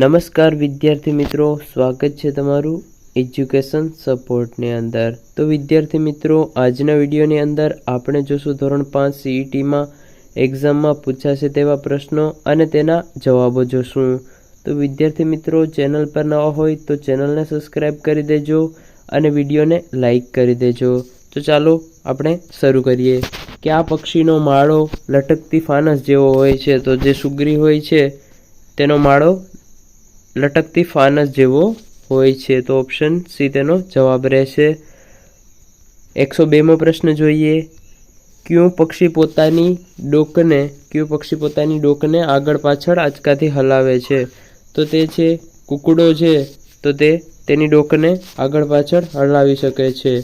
નમસ્કાર વિદ્યાર્થી મિત્રો, સ્વાગત છે તમારું એજ્યુકેશન સપોર્ટની અંદર. તો વિદ્યાર્થી મિત્રો, આજના વિડીયોની અંદર આપણે જોશું ધોરણ પાંચ સીઈટીમાં એક્ઝામમાં પૂછાશે તેવા પ્રશ્નો અને તેના જવાબો જોશું. તો વિદ્યાર્થી મિત્રો, ચેનલ પર નવા હોય તો ચેનલને સબસ્ક્રાઈબ કરી દેજો અને વિડીયોને લાઈક કરી દેજો. તો ચાલો આપણે શરૂ કરીએ. કે આ પક્ષીનો માળો લટકતી ફાનસ જેવો હોય છે. તો જે સુગરી હોય છે, તેનો માળો લટકતી ફાનસ જેવો હોય છે, તો ઓપ્શન સી તેનો જવાબ રહેશે. એકસો બેમો પ્રશ્ન જોઈએ. ક્યું પક્ષી પોતાની ડોકને, ક્યું પક્ષી પોતાની ડોકને આગળ પાછળ આંચકાથી હલાવે છે? તો તે છે કુકડો છે, તો તે તેની ડોકને આગળ પાછળ હલાવી શકે છે.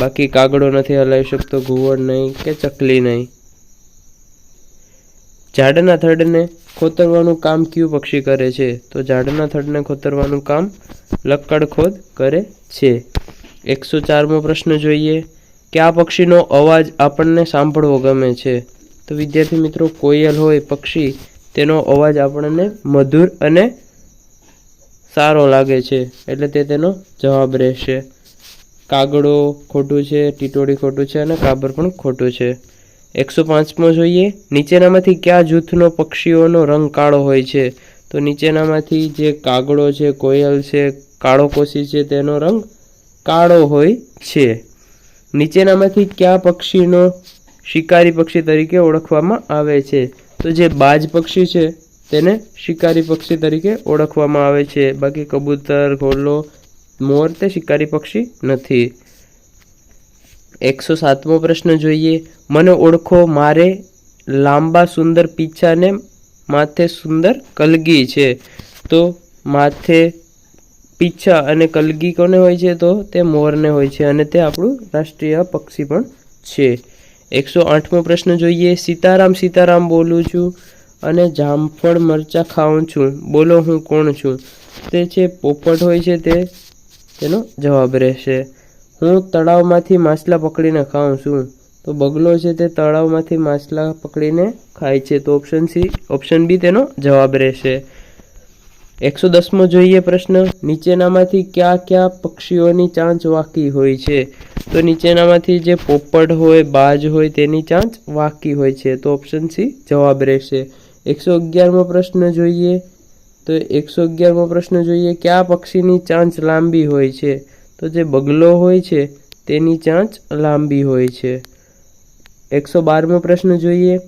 બાકી કાગડો નથી હલાવી શકતો, ઘુવડ નહીં કે ચકલી નહીં. ઝાડના થડને ખોતરવાનું કામ કયું પક્ષી કરે છે? તો ઝાડના થડને ખોતરવાનું કામ લક્કડ ખોદ કરે છે. એકસો ચારમો પ્રશ્ન જોઈએ. કે આ પક્ષીનો અવાજ આપણને સાંભળવો ગમે છે? તો વિદ્યાર્થી મિત્રો, કોયલ હોય પક્ષી, તેનો અવાજ આપણને મધુર અને સારો લાગે છે, એટલે તે તેનો જવાબ રહેશે. કાગડો ખોટું છે, ટીટોળી ખોટું છે અને કાબર પણ ખોટું છે. એકસો પાંચમો જોઈએ. નીચેનામાંથી કયા જૂથનો પક્ષીઓનો રંગ કાળો હોય છે? તો નીચેનામાંથી જે કાગડો છે, કોયલ છે કાળો કોશી છે, તેનો રંગ કાળો હોય છે. નીચેનામાંથી કયા પક્ષીનો શિકારી પક્ષી તરીકે ઓળખવામાં આવે છે? તો જે બાજ પક્ષી છે, તેને શિકારી પક્ષી તરીકે ઓળખવામાં આવે છે. બાકી કબૂતર, ઘોડલો, મોર તે શિકારી પક્ષી નથી. એકસો સાતમો પ્રશ્ન જોઈએ. મને ઓળખો, મારે લાંબા સુંદર પીછાને માથે સુંદર કલગી છે. તો માથે પીછા અને કલગી કોને હોય છે? તો તે મોરને હોય છે અને તે આપણું રાષ્ટ્રીય પક્ષી પણ છે. એકસો આઠમો પ્રશ્ન જોઈએ. સીતારામ સીતારામ બોલું છું અને જામફળ મરચાં ખાઉં છું. બોલો હું કોણ છું? તે છે પોપટ હોય છે તે. તેનો જવાબ રહેશે. હું તળાવમાંથી માછલા પકડીને ખાઉં છું. તો બગલો છે તે તળાવમાંથી માછલા પકડીને ખાય છે. તો ઓપ્શન સી ઓપ્શન બી તેનો જવાબ રહેશે. એકસો દસમો જોઈએ પ્રશ્ન. નીચેનામાંથી કયા કયા પક્ષીઓની ચાંચ વાકી હોય છે? તો નીચેનામાંથી જે પોપટ હોય, બાજ હોય તેની ચાંચ વાકી હોય છે. તો ઓપ્શન સી જવાબ રહેશે. એકસો અગિયારમો પ્રશ્ન જોઈએ. તો એકસો અગિયારમો પ્રશ્ન જોઈએ. કયા પક્ષીની ચાંચ લાંબી હોય છે? તો જે બગલો હોય છે, તેની ચાંચ લાંબી હોય છે. એકસો બારમો પ્રશ્ન જોઈએ.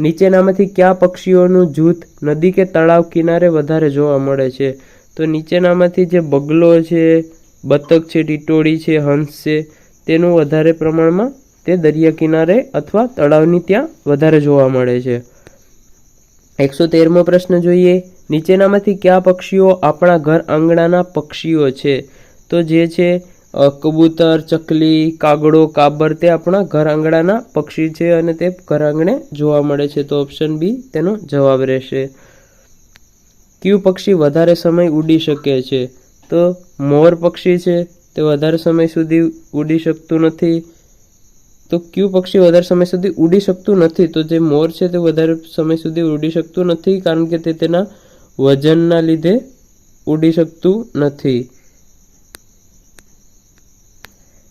નીચેનામાંથી કયા પક્ષીઓનું જૂથ નદી કે તળાવ કિનારે વધારે જોવા મળે છે? તો નીચેનામાંથી જે બગલો છે, બતક છે, ટીટોળી છે, હંસ છે, તેનું વધારે પ્રમાણમાં તે દરિયા કિનારે અથવા તળાવની ત્યાં વધારે જોવા મળે છે. એકસો તેરમો પ્રશ્ન જોઈએ. નીચેનામાંથી કયા પક્ષીઓ આપણા ઘર આંગણાના પક્ષીઓ છે? તો જે છે કબૂતર, ચકલી, કાગડો, કાબર તે આપણા ઘર આંગણાના પક્ષી છે અને તે ઘર આંગણે જોવા મળે છે. તો ઓપ્શન બી તેનો જવાબ રહેશે. કયું પક્ષી વધારે સમય ઉડી શકે છે? તો મોર પક્ષી છે, તે વધારે સમય સુધી ઉડી શકતું નથી. તો કયું પક્ષી વધારે સમય સુધી ઉડી શકતું નથી? તો જે મોર છે, તે વધારે સમય સુધી ઉડી શકતું નથી, કારણ કે તે તેના વજનના લીધે ઉડી શકતું નથી.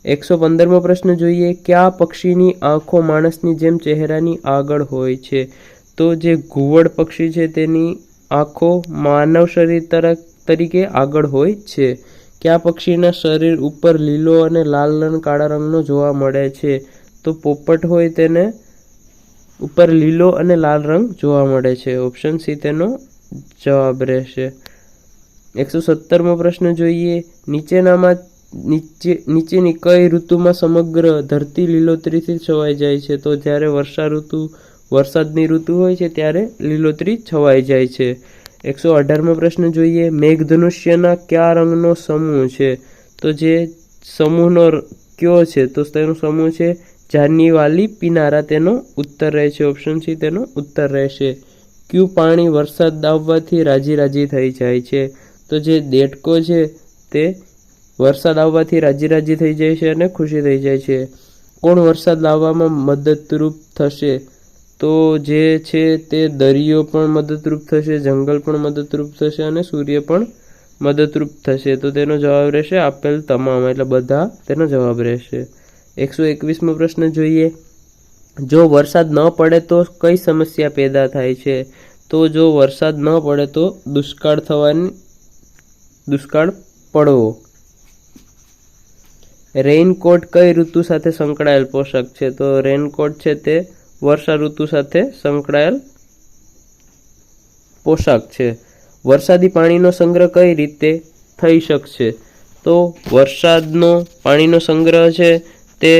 એકસો પંદરમો પ્રશ્ન જોઈએ, કયા પક્ષીની આંખો માણસની જેમ ચહેરાની આગળ હોય છે? તો જે ઘુવડ પક્ષી છે, તેની આંખો માનવ શરીર તરફ તરીકે આગળ હોય છે. કયા પક્ષીના શરીર ઉપર લીલો અને લાલ રંગ, કાળા રંગનો જોવા મળે છે? તો પોપટ હોય, તેને ઉપર લીલો અને લાલ રંગ જોવા મળે છે. ઓપ્શન સી, તેનો જવાબ રહેશે. એકસો સત્તરમો પ્રશ્ન જોઈએ, નીચેનામાં નીચે નીચેની કઈ ઋતુમાં સમગ્ર ધરતી લીલોતરીથી છવાઈ જાય છે? તો જ્યારે વર્ષા ઋતુ, વરસાદની ઋતુ હોય છે, ત્યારે લીલોતરી છવાઈ જાય છે. એકસો અઢારમો પ્રશ્ન જોઈએ, મેઘધનુષ્યના કયા રંગનો સમૂહ છે? તો જે સમૂહનો કયો છે? તો તેનો સમૂહ છે જાન્યુવાલી પિનારા. તેનો ઉત્તર રહેશે ઓપ્શન સી તેનો ઉત્તર રહેશે. ક્યુ પાણી વરસાદ આવવાથી રાજી રાજી થઈ જાય છે? તો જે દેડકો છે તે વરસાદ આવવાથી રાજી રાજી થઈ જાય છે અને ખુશી થઈ જાય છે. કોણ વરસાદ લાવવામાં મદદરૂપ થશે? તો જે છે તે દરિયો પણ મદદરૂપ થશે, જંગલ પણ મદદરૂપ થશે અને સૂર્ય પણ મદદરૂપ થશે. તો તેનો જવાબ રહેશે આપેલ તમામ. એટલે બધા તેનો જવાબ રહેશે. એકસો એકવીસમો પ્રશ્ન જોઈએ. જો વરસાદ ન પડે તો કઈ સમસ્યા પેદા થાય છે? તો જો વરસાદ ન પડે તો દુષ્કાળ થવાની, દુષ્કાળ પડવો. રેઇનકોટ કઈ ઋતુ સાથે સંકળાયેલ પોશાક છે? તો રેઇનકોટ છે તે વર્ષા ઋતુ સાથે સંકળાયેલ પોશાક છે. વરસાદી પાણીનો સંગ્રહ કઈ રીતે થઈ શકશે? તો વરસાદનો પાણીનો સંગ્રહ છે તે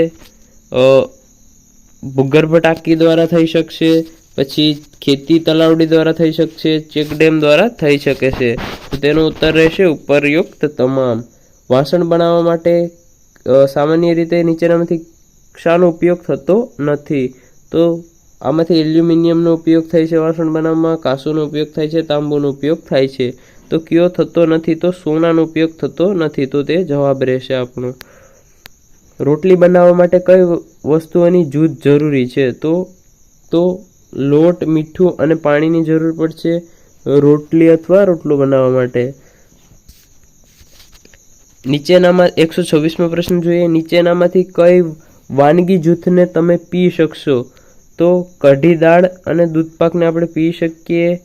ભૂગર્ભ ટાંકી દ્વારા થઈ શકશે, પછી ખેતી તલાવડી દ્વારા થઈ શકશે ચેકડેમ દ્વારા થઈ શકે છે. તેનો ઉત્તર રહેશે ઉપરયુક્ત તમામ. વાસણ બનાવવા માટે સામાન્ય રીતે નીચેનામાંથી શાનો ઉપયોગ થતો નથી. તો આમાંથી એલ્યુમિનિયમનો ઉપયોગ થાય છે, વાસણ બનાવવામાં કાંસોનો ઉપયોગ થાય છે, તાંબુનો ઉપયોગ થાય છે. તો કયો થતો નથી તો સોનાનો ઉપયોગ થતો નથી. તો તે જવાબ રહેશે આપણો. રોટલી બનાવવા માટે કઈ વસ્તુઓની જૂથ જરૂરી છે? તો તો લોટ, મીઠું અને પાણીની જરૂર પડશે રોટલી અથવા રોટલો બનાવવા માટે. નીચેનામાં એકસો છવ્વીસમો પ્રશ્ન જોઈએ. નીચેનામાંથી કઈ વાનગી જૂથને તમે પી શકશો? તો કઢી દાળ અને દૂધ પાકને આપણે પી શકીએ.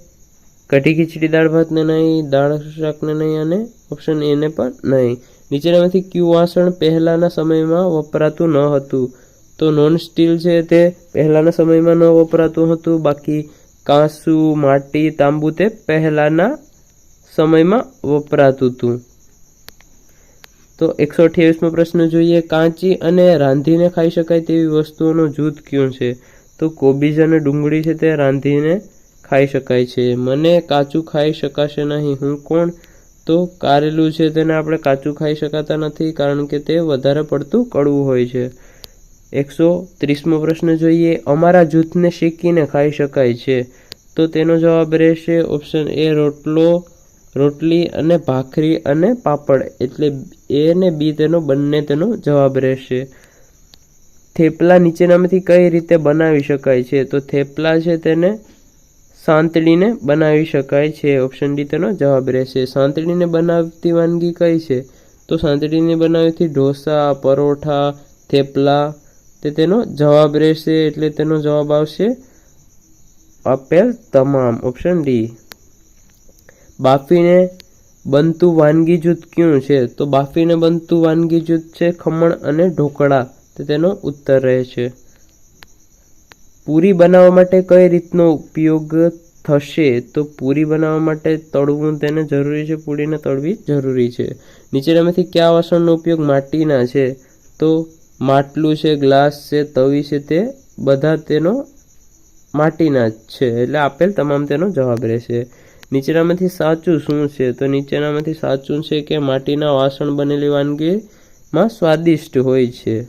કઢી ખીચડી દાળ ભાતને નહીં, દાળ શાકને નહીં અને ઓપ્શન એને પણ નહીં. નીચેનામાંથી ક્યુ વાસણ પહેલાંના સમયમાં વપરાતું ન હતું? તો નોન સ્ટીલ છે તે પહેલાંના સમયમાં ન વપરાતું હતું. બાકી કાંસુ, માટી, તાંબુ તે પહેલાંના સમયમાં વપરાતું હતું. તો એકસો અઠ્યાવીસમો પ્રશ્ન જોઈએ, કાચી અને રાંધીને ખાઈ શકાય તેવી વસ્તુઓનો જૂથ કયું છે? તો કોબીજ અને ડુંગળી છે તે રાંધીને ખાઈ શકાય છે. મને કાચું ખાઈ શકાશે નહીં. હું કોણ? તો કારેલું છે તેને આપણે કાચું ખાઈ શકાતા નથી કારણ કે તે વધારે પડતું કડવું હોય છે. એકસો ત્રીસમો પ્રશ્ન જોઈએ, અમારા જૂથને શેકીને ખાઈ શકાય છે? તો તેનો જવાબ રહેશે ઓપ્શન એ, રોટલો રોટલી અને ભાખરી અને પાપડ એટલે એ અને બી તેનો બંને તેનો જવાબ રહેશે. થેપલા નીચેનામાંથી કઈ રીતે બનાવી શકાય છે? તો થેપલા છે તેને સાંતળીને બનાવી શકાય છે. ઓપ્શન ડી તેનો જવાબ રહેશે. સાંતળીને બનાવતી વાનગી કઈ છે? તો સાંતળીને બનાવતી ઢોસા, પરોઠા, થેપલા તે તેનો જવાબ રહેશે. એટલે તેનો જવાબ આવશે આપેલ તમામ. ઓપ્શન ડી બાફીને બનતું વાનગી જૂથ કયું છે? તો બાફીને બનતું વાનગી જૂથ છે ખમણ અને ઢોકળા. તો તેનો ઉત્તર રહે છે. પૂરી બનાવવા માટે કઈ રીતનો ઉપયોગ થશે? તો પૂરી બનાવવા માટે તળવું તેને જરૂરી છે, પૂરીને તળવી જરૂરી છે. નીચેનામાંથી કયા વાસણનો ઉપયોગ માટીના છે? તો માટલું છે, ગ્લાસ છે, તવી છે, તે બધા તેનો માટીના જ છે. એટલે આપેલ તમામ તેનો જવાબ રહેશે. નીચેનામાંથી સાચું શું છે? તો નીચેનામાંથી સાચું છે કે માટીના વાસણ બનેલી વાનગીમાં સ્વાદિષ્ટ હોય છે.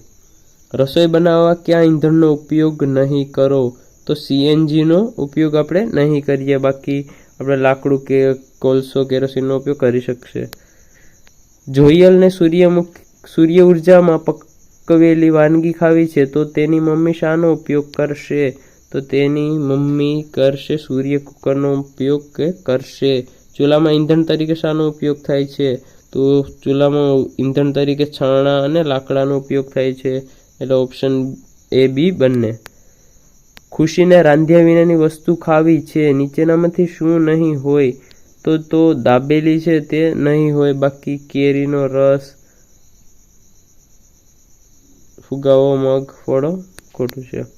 રસોઈ બનાવવા ક્યાં ઈંધણનો ઉપયોગ નહીં કરો, તો સીએનજીનો ઉપયોગ આપણે નહીં કરીએ. બાકી આપણે લાકડું કે કોલસો કેરોસીનનો ઉપયોગ કરી શકશે. જોયલને સૂર્યમુખ, સૂર્ય ઉર્જામાં પકવેલી વાનગી ખાવી છે, તો તેની મમ્મી શાનો ઉપયોગ કરશે? તો તેની મમ્મી કરશે સૂર્ય કુકરનો ઉપયોગ કે કરશે? ચૂલામાં ઈંધણ તરીકે શાનો ઉપયોગ થાય છે? તો ચૂલામાં ઈંધણ તરીકે છાણા અને લાકડાનો ઉપયોગ થાય છે. એટલે ઓપ્શન એ બી બંને. ખુશીને રાંધ્યા વિનાની વસ્તુ ખાવી છે. નીચેનામાંથી શું નહીં હોય? તો તો દાબેલી છે તે નહીં હોય. બાકી કેરીનો રસ, ફુગાવો, મગ, ફળો ખોટું છે.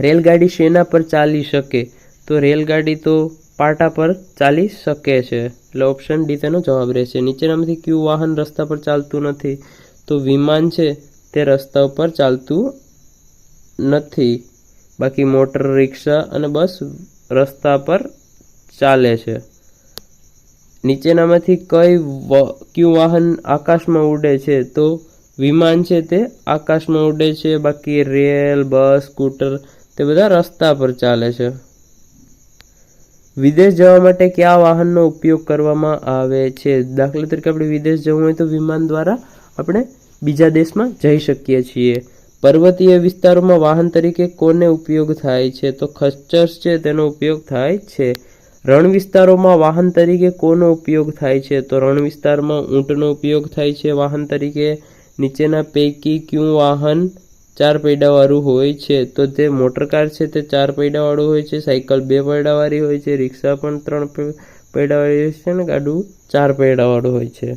રેલગાડી શેના પર ચાલી શકે? તો રેલગાડી તો પાટા પર ચાલી શકે છે. એટલે ઓપ્શન ડી તેનો જવાબ રહેશે. નીચેનામાંથી કયું વાહન રસ્તા પર ચાલતું નથી? તો વિમાન છે, તે રસ્તા ઉપર ચાલતું નથી. બાકી મોટર, રિક્ષા અને બસ રસ્તા પર ચાલે છે. નીચેનામાંથી કઈ કયું વાહન આકાશમાં ઉડે છે? તો વિમાન છે, તે આકાશમાં ઉડે છે. બાકી રેલ, બસ, સ્કૂટર તે બધા રસ્તા પર ચાલે છે. વિદેશ જવા માટે કયા વાહનનો ઉપયોગ કરવામાં આવે છે? દાખલા તરીકે આપણે વિદેશ જવું હોય તો વિમાન દ્વારા આપણે બીજા દેશમાં જઈ શકીએ છીએ. પર્વતીય વિસ્તારોમાં વાહન તરીકે કોને ઉપયોગ થાય છે? તો ખચ્ચર છે, તેનો ઉપયોગ થાય છે. રણ વિસ્તારોમાં વાહન તરીકે કોનો ઉપયોગ થાય છે? તો રણ વિસ્તારમાં ઊંટનો ઉપયોગ થાય છે. વાહન તરીકે નીચેના પૈકી કયું વાહન ચાર પૈડાવાળું હોય છે, તો તે મોટરકાર છે તે ચાર પૈડાવાળું હોય છે, સાયકલ બે પૈડાવાળી હોય છે, રિક્ષા પણ ત્રણ પૈડાવાળી હોય છે ને ગાડું ચાર પૈડાવાળું હોય છે.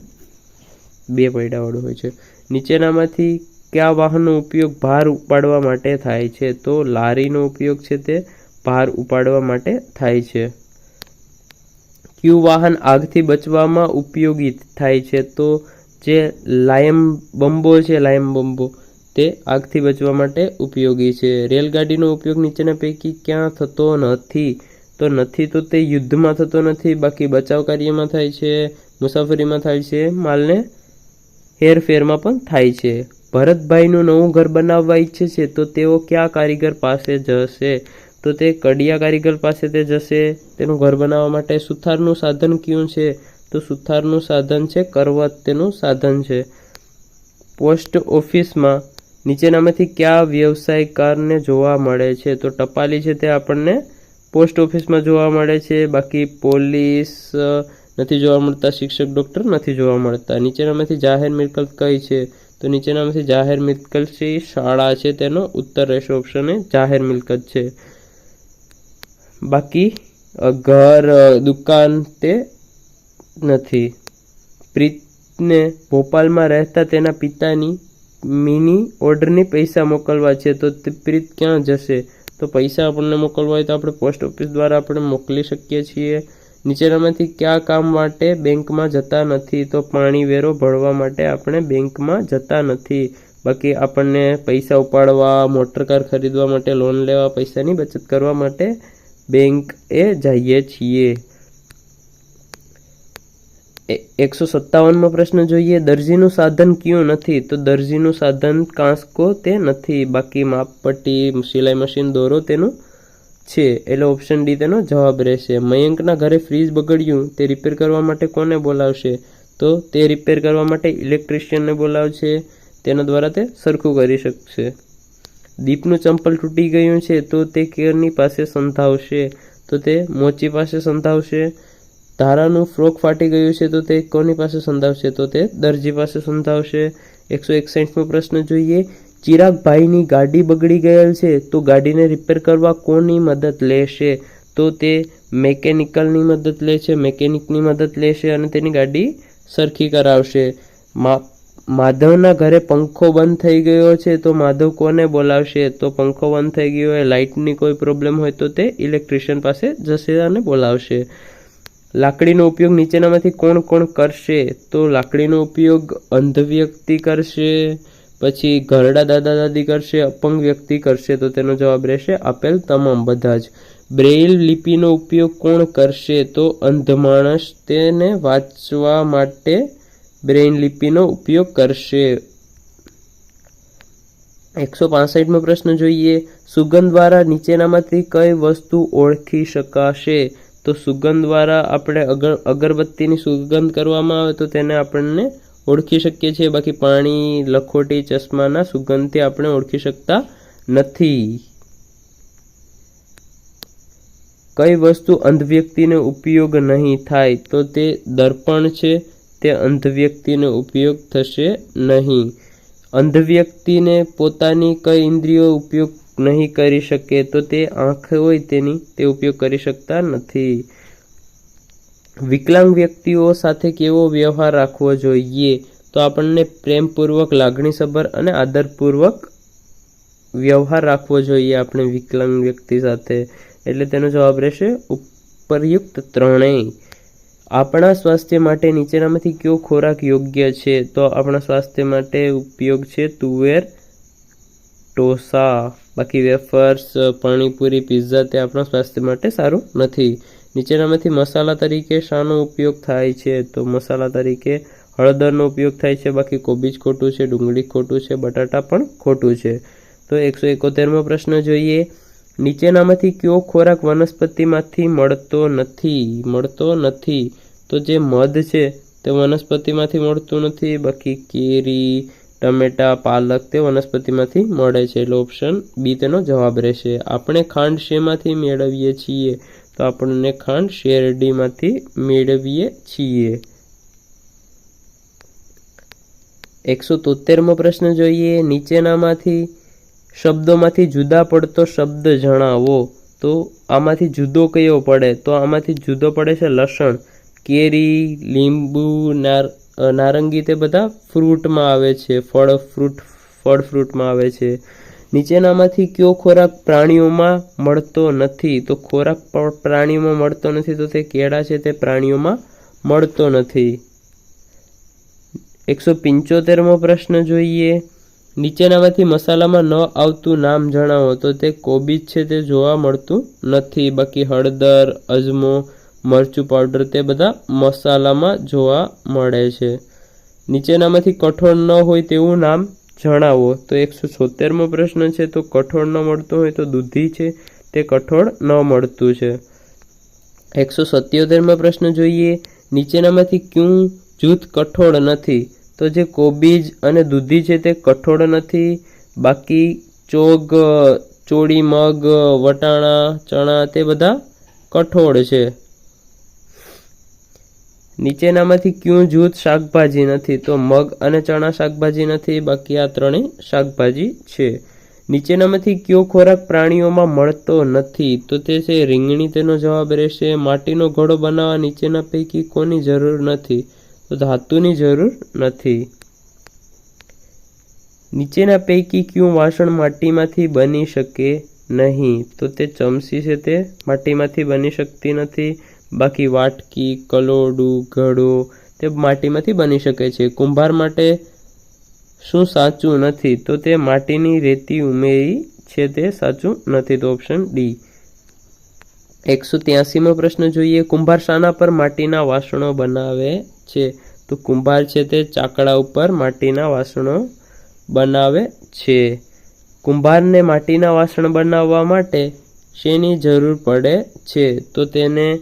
બે પૈડાવાળું હોય છે. નીચેનામાંથી કયા વાહનનો ઉપયોગ ભાર ઉપાડવા માટે થાય છે? તો લારીનો ઉપયોગ છે તે ભાર ઉપાડવા માટે થાય છે. કયું વાહન આગથી બચવામાં ઉપયોગી થાય છે? તો જે લાયમ બંબો છે, લાયમ બંબો તે આગથી બચવા માટે ઉપયોગી છે. રેલગાડીનો ઉપયોગ નીચેના પૈકી ક્યાં થતો નથી? તો નથી તો તે યુદ્ધમાં થતો નથી. બાકી બચાવ કાર્યમાં થાય છે, મુસાફરીમાં થાય છે, માલને હેરફેરમાં પણ થાય છે. ભરતભાઈનું નવું ઘર બનાવવા ઈચ્છે છે, તો તેઓ કયા કારીગર પાસે જશે? તો તે કડિયા કારીગર પાસે તે જશે. તેનું ઘર બનાવવા માટે સુથારનું સાધન કયું છે? તો સુથારનું સાધન છે, કરવત. તેનું સાધન છે. પોસ્ટ ઓફિસમાં નીચેનામાંથી કયા વ્યવસાયકારને જોવા મળે છે? તો ટપાલી છે તે આપણને પોસ્ટ ઓફિસમાં જોવા મળે છે. બાકી પોલીસ નથી જોવા મળતા. શિક્ષક, ડૉક્ટર નથી જોવા મળતા. નીચેનામાંથી જાહેર મિલકત કઈ છે? તો નીચેનામાંથી જાહેર મિલકત છે, શાળા છે. તેનો ઉત્તર રહેશે ઓપ્શન એ જાહેર મિલકત છે. બાકી ઘર દુકાન તે નથી. પ્રીતને ભોપાલમાં રહેતા તેના પિતાની મિની ઓર્ડરની પૈસા મોકલવા છે, તો તે પ્રીત ક્યાં જશે? તો પૈસા આપણને મોકલવા હોય તો આપણે પોસ્ટ ઓફિસ દ્વારા આપણે મોકલી શકીએ છીએ. નીચેનામાંથી કયા કામ માટે બેંકમાં જતા નથી, તો પાણી વેરો ભરવા માટે આપણે બેંકમાં જતા નથી. બાકી આપણને પૈસા ઉપાડવા, મોટર કાર ખરીદવા માટે લોન લેવા, પૈસાની બચત કરવા માટે બેંક એ જઈએ છીએ. એકસો સત્તાવનમો પ્રશ્ન જોઈએ. દરજીનું સાધન કયું નથી? તો દરજીનું સાધન કાંસકો તે નથી. બાકી માપપટ્ટી, સિલાઈ મશીન, દોરો તેનું છે. એટલે ઓપ્શન ડી તેનો જવાબ રહેશે. મયંકના ઘરે ફ્રીજ બગડ્યું. તે રિપેર કરવા માટે કોને બોલાવશે? તો તે રિપેર કરવા માટે ઇલેક્ટ્રિશિયનને બોલાવશે. તેના દ્વારા તે સરખું કરી શકશે. દીપનું ચંપલ તૂટી ગયું છે તો તે કેરની પાસે સંધાવશે. તો તે મોચી પાસે સંધાવશે. ધારાનું ફ્રોક ફાટી ગયું છે તો તે કોની પાસે સંધાવશે? તો તે દરજી પાસે સંધાવશે. એકસો એકસઠમો પ્રશ્ન જોઈએ. ચિરાગભાઈની ગાડી બગડી ગયેલ છે તો ગાડીને રિપેર કરવા કોની મદદ લેશે? તો તે મેકેનિકલની મદદ લે છે મેકેનિકની મદદ લેશે અને તેની ગાડી સરખી કરાવશે. મા, માધવના ઘરે પંખો બંધ થઈ ગયો છે તો માધવ કોને બોલાવશે? તો પંખો બંધ થઈ ગયો હોય, લાઇટની કોઈ પ્રોબ્લેમ હોય તો તે ઇલેક્ટ્રિશિયન પાસે જશે અને બોલાવશે. લાકડીનો ઉપયોગ નીચેનામાંથી કોણ કોણ કરશે? તો લાકડીનો ઉપયોગ અંધ વ્યક્તિ કરશે, પછી ઘરડા દાદા દાદી કરશે, અપંગ વ્યક્તિ કરશે, તો તેનો જવાબ રહેશે આપેલ તમામ બધા જ. બ્રેઇલ લિપિનો ઉપયોગ કોણ કરશે? તો અંધ માણસ તેને વાંચવા માટે બ્રેઇન લિપિનો ઉપયોગ કરશે. એકસો પાસઠમો પ્રશ્ન જોઈએ. સુગંધ દ્વારા નીચેનામાંથી કઈ વસ્તુ ઓળખી શકાશે? તો સુગંધ દ્વારા આપણે અગર, અગરબત્તીની સુગંધ કરવામાં આવે તો તેને આપણને ઓળખી શકીએ છીએ. બાકી પાણી, લખોટી, ચશ્માના સુગંધથી આપણે ઓળખી શકતા નથી. કઈ વસ્તુ અંધ વ્યક્તિને ઉપયોગ નહીં થાય તો તે દર્પણ છે. તે અંધ વ્યક્તિને ઉપયોગ થશે નહીં. અંધ વ્યક્તિને પોતાની કઈ ઇન્દ્રિયો ઉપયોગ નહીં કરી શકે તો તે આંખ હોય તેની તે ઉપયોગ કરી શકતા નથી. વિકલાંગ વ્યક્તિઓ સાથે કેવો વ્યવહાર રાખવો જોઈએ? તો આપણને પ્રેમપૂર્વક, લાગણીસભર અને આદરપૂર્વક વ્યવહાર રાખવો જોઈએ આપણે વિકલાંગ વ્યક્તિ સાથે. એટલે તેનો જવાબ રહેશે ઉપરયુક્ત ત્રણેય. આપણા સ્વાસ્થ્ય માટે નીચેનામાંથી કયો ખોરાક યોગ્ય છે? તો આપણા સ્વાસ્થ્ય માટે ઉપયોગ છે તુવેર ઢોસા, બાકી વેફર્સ, પાણીપુરી, પિઝા તે આપણા સ્વાસ્થ્ય માટે સારું નથી. નીચેનામાંથી મસાલા તરીકે શાનો ઉપયોગ થાય છે. તો મસાલા તરીકે હળદરનો ઉપયોગ થાય છે, બાકી કોબીજ ખોટું છે, ડુંગળી ખોટું છે, બટાટા પણ ખોટું છે. તો એકસો એકોતેરમો પ્રશ્ન જોઈએ. નીચેનામાંથી કયો ખોરાક વનસ્પતિમાંથી મળતો નથી? મળતો નથી. તો જે મધ છે તે વનસ્પતિમાંથી મળતું નથી. બાકી કેરી ટમેટા, પાલક તે વનસ્પતિમાંથી મળે છે. એટલે ઓપ્શન બી તેનો જવાબ રહેશે. આપણે ખાંડ શેમાંથી મેળવીએ છીએ? તો આપણને ખાંડ શેરડીમાંથી મેળવીએ છીએ. એકસો તોતેરમો પ્રશ્ન જોઈએ. નીચેનામાંથી શબ્દોમાંથી જુદા પડતો શબ્દ જણાવો. તો આમાંથી જુદો કયો પડે? તો આમાંથી જુદો પડે છે લસણ. કેરી, લીંબુ, નાર નારંગી તે બધા ફ્રૂટમાં આવે છે, ફળ ફ્રૂટ, ફળ ફ્રૂટમાં આવે છે. નીચેનામાંથી કયો ખોરાક પ્રાણીઓમાં મળતો નથી? તો ખોરાક પ્રાણીઓમાં મળતો નથી, તો તે કેળા છે, તે પ્રાણીઓમાં મળતો નથી. એકસો પંચોતેરમો પ્રશ્ન જોઈએ. નીચેનામાંથી મસાલામાં ન આવતું નામ જણાવો, તો તે કોબીજ છે, તે જોવા મળતું નથી. બાકી હળદર, અજમો મરચું પાવડર તે બધા મસાલામાં જોવા મળે છે. નીચેનામાંથી કઠોળ ન હોય તેવું નામ જણાવો. તો એકસો છોતેરમો પ્રશ્ન છે, તો કઠોળ ન મળતું હોય તો દૂધી છે, તે કઠોળ ન મળતું છે. એકસો સત્યોતેરમો પ્રશ્ન જોઈએ. નીચેનામાંથી ક્યું જૂથ કઠોળ નથી? તો જે કોબીજ અને દૂધી છે, તે કઠોળ નથી. બાકી ચોગ, ચોળી, મગ, વટાણા, ચણા તે બધા કઠોળ છે. નીચેનામાંથી ક્યું જૂથ શાકભાજી નથી, તો મગ અને ચણા શાકભાજી નથી, બાકી આ ત્રણેય શાકભાજી છે. નીચેનામાંથી કયો ખોરાક પ્રાણીઓમાં મળતો નથી, તો તે છે રીંગણી. તેનો જવાબ રહેશે, માટીનો ઘડો બનાવવા નીચેના પૈકી કોની જરૂર નથી, તો ધાતુની જરૂર નથી. નીચેના પૈકી કયું વાસણ માટીમાંથી બની શકે નહીં, તો તે ચમચી છે તે, માટીમાંથી બની શકતી નથી. બાકી વાટકી, કલોડું, ઘડો તે માટીમાંથી બની શકે છે. કુંભાર માટે શું સાચું નથી? તો તે માટીની રેતી ઉમેરી છે તે સાચું નથી. તો ઓપ્શન ડી એકસો ત્યાસીમો પ્રશ્ન જોઈએ. કુંભાર શાના પર માટીના વાસણો બનાવે છે? તો કુંભાર છે તે ચાકડા ઉપર માટીના વાસણો બનાવે છે. કુંભારને માટીના વાસણ બનાવવા માટે શેની જરૂર પડે છે? તો તેને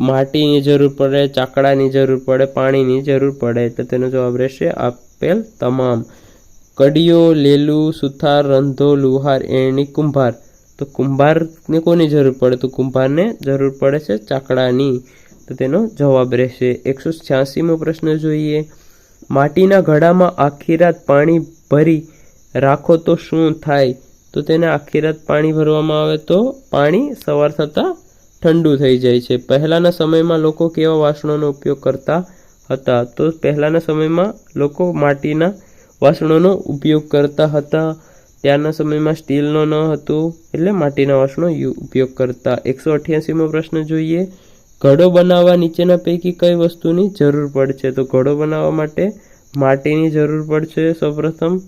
માટીની જરૂર પડે, ચાકડાની જરૂર પડે, પાણીની જરૂર પડે એટલે તેનો જવાબ રહેશે આપેલ તમામ. કડીઓ લેલું, સુથાર, રંધો, લુહાર એણી કુંભાર. તો કુંભારને કોની જરૂર પડે? તો કુંભારને જરૂર પડે છે ચાકડાની. તો તેનો જવાબ રહેશે એકસો છ્યાસીમો પ્રશ્ન જોઈએ. માટીના ઘડામાં આખી રાત પાણી ભરી રાખો તો શું થાય? તો તેને આખી રાત પાણી ભરવામાં આવે તો પાણી સવાર થતાં ઠંડુ થઈ જાય છે. પહેલાંના સમયમાં લોકો કેવા વાસણોનો ઉપયોગ કરતા હતા? તો પહેલાંના સમયમાં લોકો માટીના વાસણોનો ઉપયોગ કરતા હતા. ત્યારના સમયમાં સ્ટીલનો ન હતું, એટલે માટીના વાસણો ઉપયોગ કરતા. એકસો અઠ્યાસીમો પ્રશ્ન જોઈએ. ઘડો બનાવવા નીચેના પૈકી કઈ વસ્તુની જરૂર પડશે? તો ઘડો બનાવવા માટે માટીની જરૂર પડશે સૌપ્રથમ.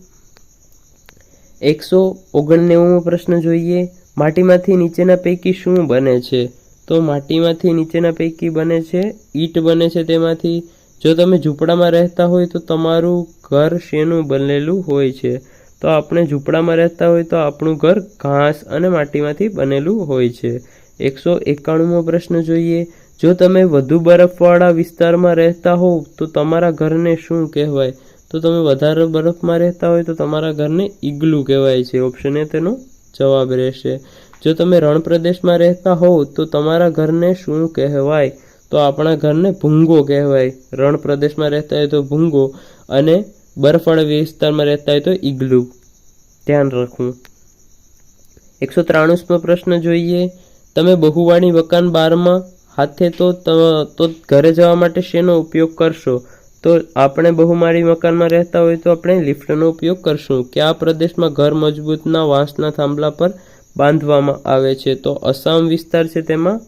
એકસો ઓગણનેવુંમો પ્રશ્ન જોઈએ. માટીમાંથી નીચેના પૈકી શું બને છે? તો માટીમાંથી નીચેના પૈકી બને છે, ઈંટ બને છે તેમાંથી. જો તમે ઝૂંપડામાં રહેતા હોય તો તમારું ઘર શેનું બનેલું હોય છે? તો આપણે ઝૂંપડામાં રહેતા હોય તો આપણું ઘર ઘાસ અને માટીમાંથી બનેલું હોય છે. એકસો એકાણુંમો પ્રશ્ન જોઈએ. જો તમે વધુ બરફવાળા વિસ્તારમાં રહેતા હોવ તો તમારા ઘરને શું કહેવાય? તો તમે વધારે બરફમાં રહેતા હોય તો તમારા ઘરને ઈગલું કહેવાય છે. ઓપ્શન એ તેનો જવાબ રહેશે. જો તમે રણ પ્રદેશમાં રહેતા હોવ, તો તમારા ઘરને શું કહેવાય? તો આપણા ઘરને ભૂંગો કહેવાય. રણ પ્રદેશમાં રહેતા હોય તો ભૂંગો અને બરફવાળા વિસ્તારમાં રહેતા હોય તો ઈગલુ. ધ્યાન રાખવું. એકસો ત્રાણુસમો પ્રશ્ન જોઈએ. તમે બહુવાણી મકાન બારમાં હાથે તો ત- ઘરે જવા માટે શેનો ઉપયોગ કરશો? તો આપણે બહુમાળી મકાનમાં રહેતા હોય તો આપણે લિફ્ટનો ઉપયોગ કરશું. આ પ્રદેશમાં ઘર મજબૂતના વાંસના થાંભલા પર બાંધવામાં આવે છે. તો અસામ વિસ્તાર છે તેમાં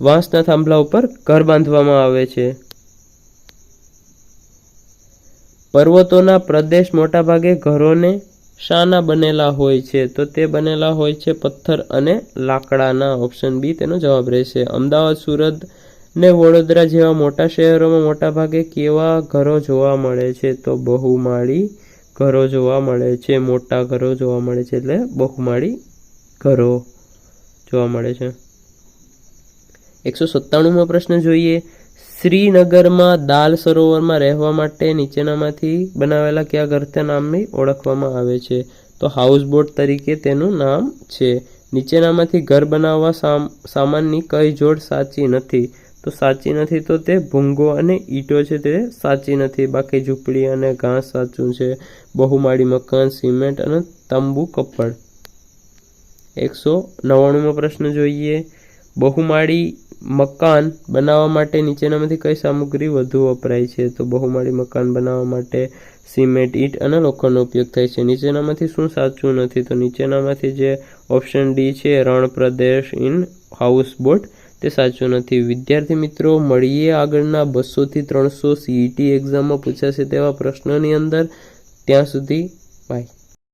વાંસના થાંભલા ઉપર ઘર બાંધવામાં આવે છે. પર્વતોના પ્રદેશ મોટાભાગે ઘરોને શાના બનેલા હોય છે. તો તે બનેલા હોય છે પથ્થર અને લાકડાના. ઓપ્શન બી તેનો જવાબ રહેશે. અમદાવાદ, સુરત ને વડોદરા જેવા મોટા શહેરોમાં મોટાભાગે કેવા ઘરો જોવા મળે છે? તો બહુમાળી ઘરો જોવા મળે છે. મોટા ઘરો જોવા મળે છે એટલે બહુમાળી ઘરો જોવા મળે છે. એકસો સત્તાણુંમો પ્રશ્ન જોઈએ. શ્રીનગરમાં દાલ સરોવરમાં રહેવા માટે નીચેનામાંથી બનાવેલા કયા ઘરતે નામની ઓળખવામાં આવે છે? તો હાઉસબોટ તરીકે તેનું નામ છે. નીચેનામાંથી ઘર બનાવવા સામ, સામાનની કઈ જોડ સાચી નથી? તો સાચી નથી તો તે ભૂંગો અને ઈંટો છે તે સાચી નથી. બાકી ઝૂંપડી અને ઘાસ સાચું છે. બહુમાળી મકાન, સિમેન્ટ અને તંબુ કપડ. એકસો નવ્વાણુંમો પ્રશ્ન જોઈએ. બહુમાળી મકાન બનાવવા માટે નીચેનામાંથી કઈ સામગ્રી વધુ વપરાય છે? તો બહુમાળી મકાન બનાવવા માટે સિમેન્ટ, ઈંટ અને લોખંડનો ઉપયોગ થાય છે. નીચેનામાંથી શું સાચું નથી? તો નીચેનામાંથી જે ઓપ્શન ડી છે રણ પ્રદેશ ઇન હાઉસબોટ તે સાચું નથી. વિદ્યાર્થી મિત્રો, મળીએ આગળના બસોથી ત્રણસો સીઈટી એક્ઝામમાં પૂછાશે તેવા પ્રશ્નોની અંદર. ત્યાં સુધી બાય